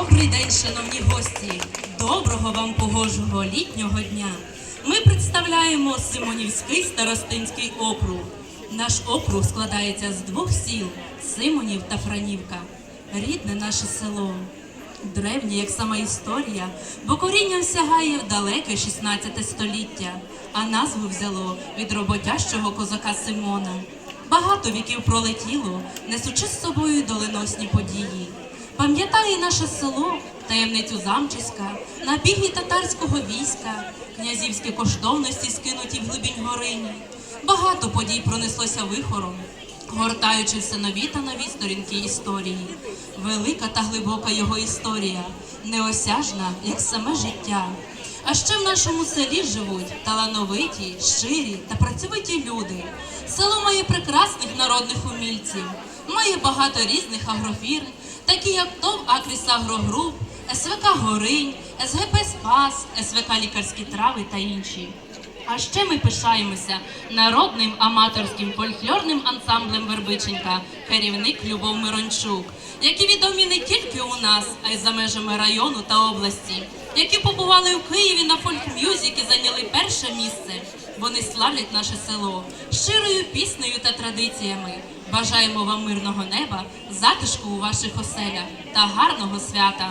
Добрий день, шановні гості! Доброго вам погожого літнього дня! Ми представляємо Симонівський старостинський округ. Наш округ складається з двох сіл Симонів та Франівка. Рідне наше село. Древнє, як сама історія, бо корінням сягає в далеке 16 століття, а назву взяло від роботящого козака Симона. Багато віків пролетіло, несучи з собою доленосні події. Пам'ятає наше село таємницю замчиська, набіги татарського війська, князівські коштовності скинуті в глибінь горині. Багато подій пронеслося вихором, гортаючи все нові та нові сторінки історії. Велика та глибока його історія, неосяжна, як саме життя. А ще в нашому селі живуть талановиті, щирі та працьовиті люди. Село має прекрасних народних умільців, має багато різних агрофірм, такі як ТОВ Акріс Агрогруп, СВК Горинь, СГП Спас, СВК Лікарські трави та інші. А ще ми пишаємося народним аматорським фольклорним ансамблем Вербиченька, керівник Любов Мирончук, які відомі не тільки у нас, а й за межами району та області, які побували у Києві на фольк-мюзик і зайняли перше місце. Вони славлять наше село щирою піснею та традиціями. Бажаємо вам мирного неба, затишку у ваших оселях та гарного свята.